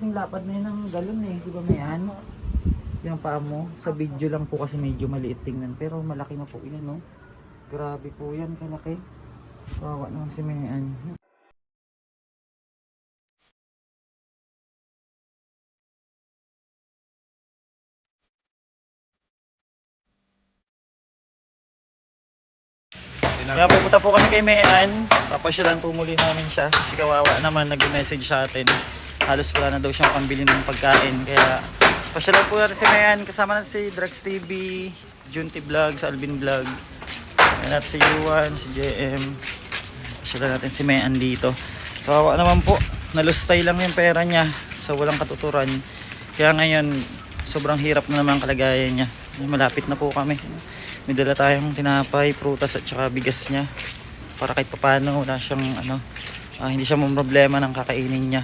Yung lapad na yun ng galon eh, di ba may ano? Yung paa mo, sa video lang po kasi medyo maliit tingnan, pero malaki na po yan, no? Grabe po yan, kalaki. Wawa naman si Mayan. Kaya pupunta po kami kay Mayan. Papasyalan po muli namin siya. Kasi kawawa naman nag-message sa atin. Halos wala na daw siyang pambili ng pagkain. Kaya pasyalan po natin si Mayan. Kasama natin si Drax TV, Junti Vlogs, Alvin Vlog. Ayan natin si Yuan, si JM. Pasyalan natin si Mayan dito. Kawawa naman po. Nalustay lang yung pera niya sa walang katuturan. Kaya ngayon, sobrang hirap na naman kalagayan niya. Malapit na po kami. May dala tayong tinapay, prutas at saka bigas niya. Para kahit papano wala siyang ano, ah, hindi siya problema ng kakainin niya.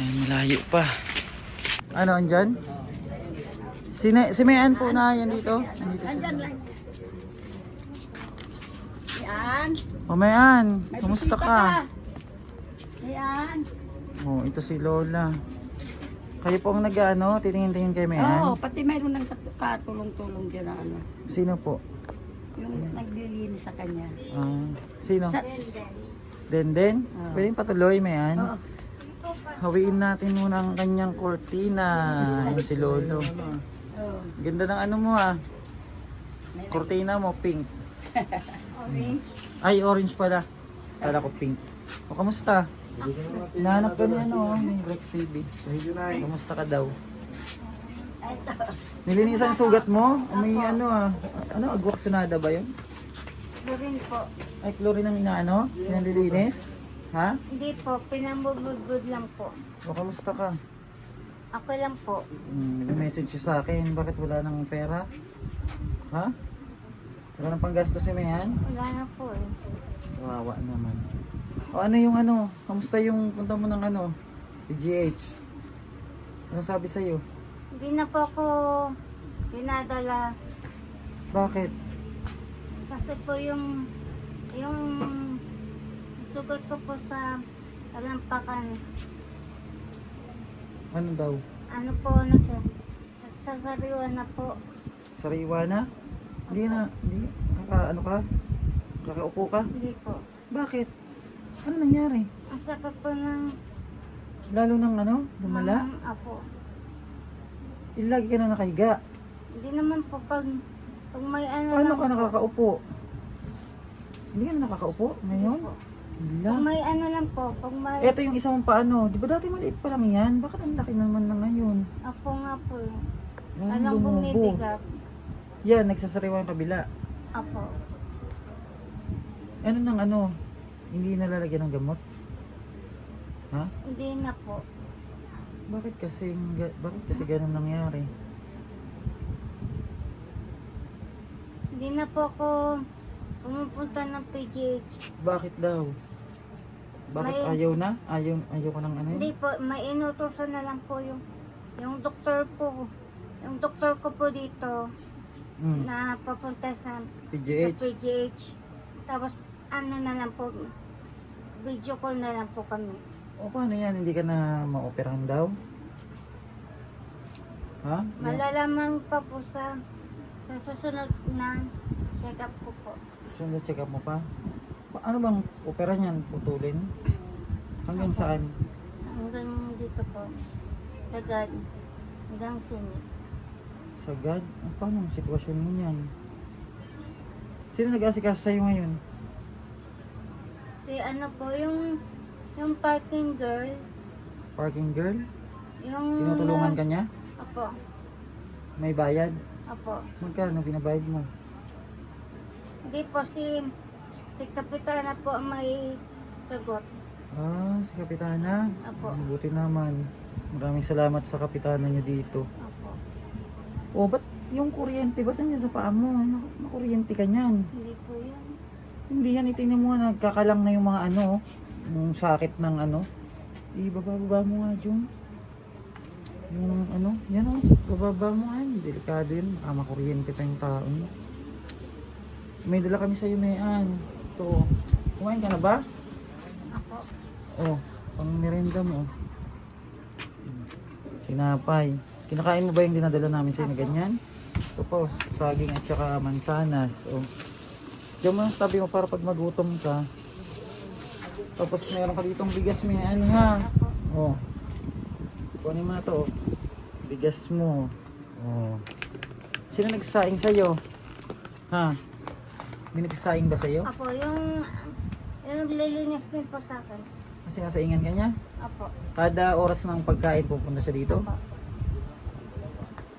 Ayan, malayo pa. Ano, andyan? Si, Ne- si Mayan po na yan dito. Nandito siya. Yan. O Mayan, May kumusta bisita ka? Yan. Oh, ito si Lola. Kayo po ang nag-ano, titingin-tingin kay Oo, Mayan? pati mayroon ng kat- katulong-tulong dyan na ano. Sino po? Yung naglilinis sa kanya. Ah, sino? Sa, Denden? Oo. Pwedeng patuloy, Mayan? Oo. Hawiin natin muna ang kanyang kortina. Ayan si Lolo. Ganda ng ano mo ah. Kortina mo, pink. Orange. Ay, orange pala. Kala ko pink. O, kamusta? Nahanap ka ni ano, ni Rex TV. Kamusta ka daw? Nilinisan sugat mo? May ano ah. Ano, agwaksunada ba yun? rin po. Ay, chlorine ang inaano? Pinalilinis? Ha? Hindi po, pinambubudbud lang po. O, kamusta ka? Ako lang po. Hmm, message siya sa akin, bakit wala nang pera? Ha? Wala nang panggastos si Mayan? Wala na po eh. Kawawa naman. O ano yung ano? Kamusta yung punta mo ng ano? PGH? Ano sabi sa'yo? Hindi na po ako dinadala. Bakit? Kasi po yung yung sugot ko po sa talampakan. Ano daw? Ano po, nagsa, nagsasariwa na po. Sariwa na? Hindi na, hindi. Kaka, ano ka? Kakaupo ka? Hindi po. Bakit? Ano nangyari? Ang sakit po ng... Lalo ng ano? Lumala? ng- apo. Eh, lagi ka na nakahiga. Hindi naman po pag, pag may ano Paano lang ka po. nakakaupo? Hindi ka na nakakaupo ngayon? Po. Pag may ano lang po, pag may... Eto yung isa mong paano. Di ba dati maliit pa lang yan? Bakit ang laki naman na ngayon? Apo nga po eh. Lalo Alam lumubo. bumibigat. Yan, nagsasariwa yung kabila. Apo. Ano nang ano? Hindi nalalagyan ng gamot? Ha? Hindi na po. Bakit kasi bakit kasi ganun nangyari? Hindi na po ako pumupunta ng PGH. Bakit daw? Bakit May- ayaw na? Ayaw ayaw ko ng ano? yun? Hindi po, may inutusan na lang po yung yung doktor po. Yung doktor ko po dito Mm, na papunta sa, sa PGH. PGH. Tapos ano na lang po, video call na lang po kami. O paano yan? Hindi ka na maoperahan daw? Ha? Malalaman pa po sa sa susunod na check-up ko po. Sunod check up mo pa? Pa- ano bang opera niyan? Putulin? Hanggang saan? Hanggang dito po. Sagad. Hanggang sinit. Sagad? Ah, paano ang sitwasyon mo niyan? Sino nag-asikaso sa'yo ngayon? Si ano po, yung yung parking girl, Parking girl? yung Tinutulungan ka niya? Apo, May bayad? apo. Magkano binabayad mo? Hindi po si si Kapitana po ang may sagot. Ah, si Kapitana. Apo, Buti naman. Maraming salamat sa Kapitana niyo dito. apo. Oh, ba't yung kuryente? Ba't nandiyan sa paa mo? Nak- Makuryente ka niyan. Hindi po yan. Hindi yan, itingnan mo nagkakalang na yung mga ano, yung sakit ng ano. Ibababa mo nga, Jung. Yung ano, yan o, bababa mo nga. Delikado yun, ah, makuryente pa yung taon. May dala kami sa'yo, Mayan. Ito. Kumain ka na ba? Apo. Oh, pang merenda mo. Tinapay. Kinakain mo ba yung dinadala namin sa'yo na ganyan? Ito po, saging at saka mansanas. O. Diyan mo sa tabi mo para pag magutom ka. Tapos meron ka ditong bigas may ano ha. O. Kunin mo na to. oh. Bigas mo. O. Sino nagsaing sa'yo? Ha? May nagsaing ba sa'yo? Apo, yung, yung naglilinis din po sa akin. Kasi nasaingan ka niya? Apo. Kada oras ng pagkain pupunta siya dito? Apo.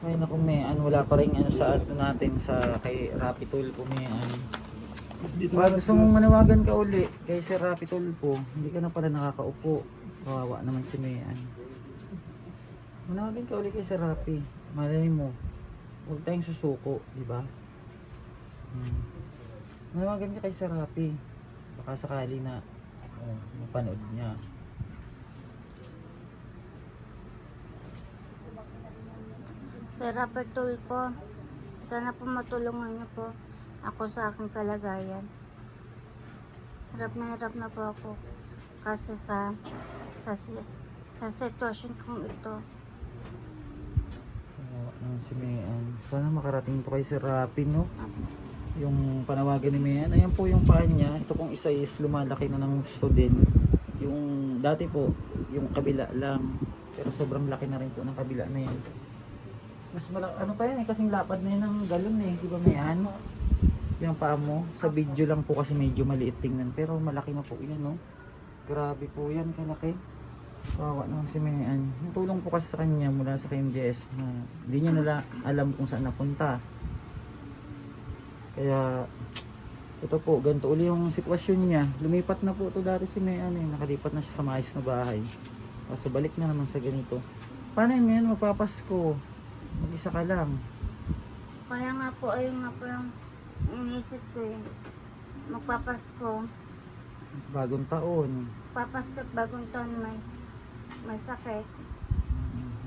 Ay naku may ano wala pa rin ano sa ano natin sa kay Rapi Tulpo may ano. Pag gusto mong manawagan ka uli kay Sir Rapi Tulpo, hindi ka na pala nakakaupo. Kawawa naman si Mayan. Manawagan ka uli kay Sir Rapi. Malay mo. Huwag tayong susuko, di ba? Hmm. Manawagan ka kay Sir Rapi. Baka sakali na oh, mapanood niya. Sir Robert Tulpo, sana po matulungan niyo po ako sa aking kalagayan. Hirap na hirap na po ako kasi sa sa, sa sitwasyon kong ito. Naman si Mayan. Sana makarating to kay Sir Rapi, no? Apo. Yung panawagan ni Mayan, ayan po yung paa niya. Ito pong isa is lumalaki na ng gusto din. Yung dati po, yung kabila lang. Pero sobrang laki na rin po ng kabila na yan. Mas malaki, ano pa yan eh, kasing lapad na yan ng galon eh. Di ba Mayan? Yung paa mo, sa video lang po kasi medyo maliit tingnan. Pero malaki na po yan, no? Grabe po yan, kalaki. Kawawa naman si Mayan. Yung tulong po kasi sa kanya mula sa KMJS na hindi niya nala alam kung saan napunta. Kaya, ito po, ganito uli yung sitwasyon niya. Lumipat na po ito dati si Mayan eh. Nakalipat na siya sa maayos na bahay. Kaso balik na naman sa ganito. Paano yun Mayan? Magpapasko. Mag-isa ka lang. Kaya nga po, ayun nga po yung inisip ko eh. Magpapasko. Bagong taon. Papasko at bagong taon may, may sakit.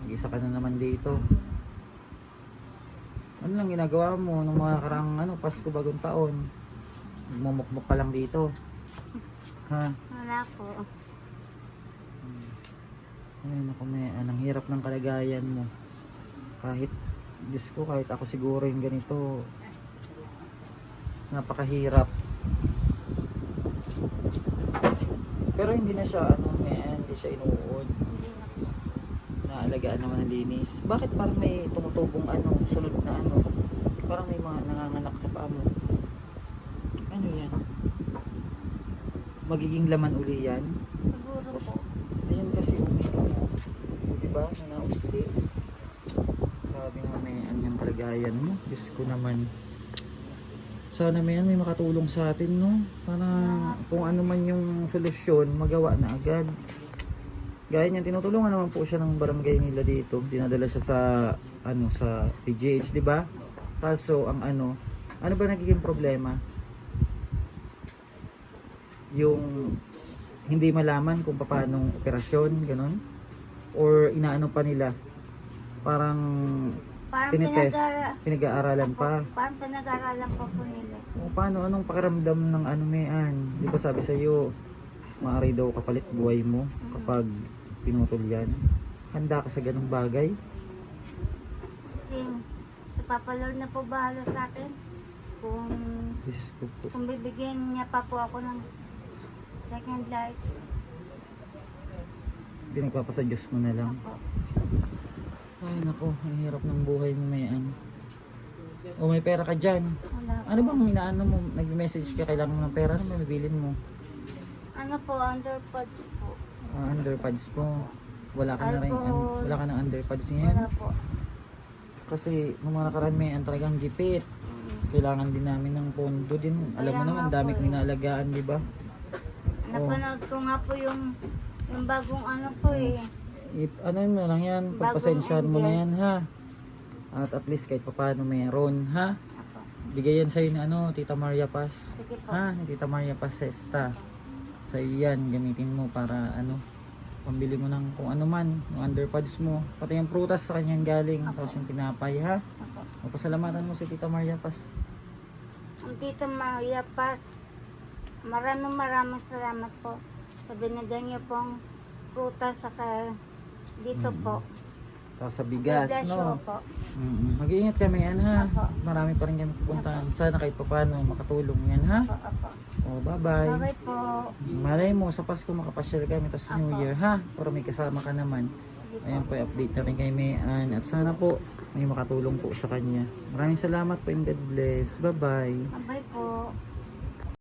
Mag-isa ka na naman dito. Ano lang ginagawa mo nung mga karang ano, Pasko, bagong taon? Magmumukmuk ka lang dito. Ha? Wala po. Ay, naku, may, anong hirap ng kalagayan mo. Kahit, Diyos ko, kahit ako siguro yung ganito, napakahirap. Pero hindi na siya, ano, may, hindi siya inuud. Hindi na po. Naalagaan naman ng linis. Bakit parang may tumutubong ano, ano? Parang may mga nanganganak sa paa mo. Ano yan? Magiging laman uli yan? Siguro po. Ayan kasi uminom. Di ba? Nanausli. Grabe nga may anyang kalagayan mo. Diyos ko naman. Sana may, may makatulong sa atin, no? Para kung ano man yung solusyon, magawa na agad. Gaya niyan, tinutulungan naman po siya ng barangay nila dito. Dinadala siya sa, ano, sa PGH, di ba? Kaso, ang ano, ano ba nagiging problema? Yung hindi malaman kung paano operasyon, ganun? Or inaano pa nila? Parang Parang tinitest, pinag- pinag-aaralan pa. Parang pinag-aralan pa po nila. O paano, anong pakiramdam ng ano mayan? Di ba sabi sa'yo, maaari daw kapalit buhay mo kapag pinutol yan. Handa ka sa ganung bagay? Kasi napapalord na po bahala sa akin. Kung, Diyos ko po. kung bibigyan niya pa po ako ng second life. Pinagpapasa Diyos mo na lang. Opo. Ay nako, ang hirap ng buhay mo mayan. O may pera ka dyan. Wala po. Ano bang inaano mo? Nag-message ka, kailangan mo ng pera. Ano ba bibilin mo? Ano po, underpods po. Ah, underpads mo. Wala ka na rin, Alcohol. wala ka ng underpads ngayon. Wala po. Kasi nung mga nakaraan may ang talagang gipit. Kailangan din namin ng pondo din. Alam mo Kaya naman, nga dami po kong eh. inaalagaan, di ba? Napanood ko nga po yung yung bagong ano po eh. I- ano mo lang yan, pagpasensyahan mo na yan, ha? At at least kahit papaano meron, ha? Apo. Bigay yan sa'yo ni ano, Tita Maria Paz. Sige po. Ha? Ni Tita Maria Paz Sesta. Sa'yo yan, gamitin mo para ano, pambili mo ng kung ano man, yung underpads mo. Pati yung prutas sa kanyang galing, tapos yung tinapay, ha? Apo. Pasalamatan mo si Tita Maria Paz. Ang Tita Maria Paz, maraming maraming salamat po sa binigay niyo pong prutas sa dito Mm. po. Tapos sa bigas, Bigas no? po. Mm, Mag-iingat kami yan ha. Apo. Marami pa rin kami pupuntahan. Sana kahit papaano makatulong yan ha. Apo, apo. O, bye-bye. Bye po. Malay mo, sa Pasko makapasyal kami tapos New. Year ha. Para may kasama ka naman. Ayan po, update na rin kay Mayan. At sana po may makatulong po sa kanya. Maraming salamat po and God bless. Bye-bye. Bye po.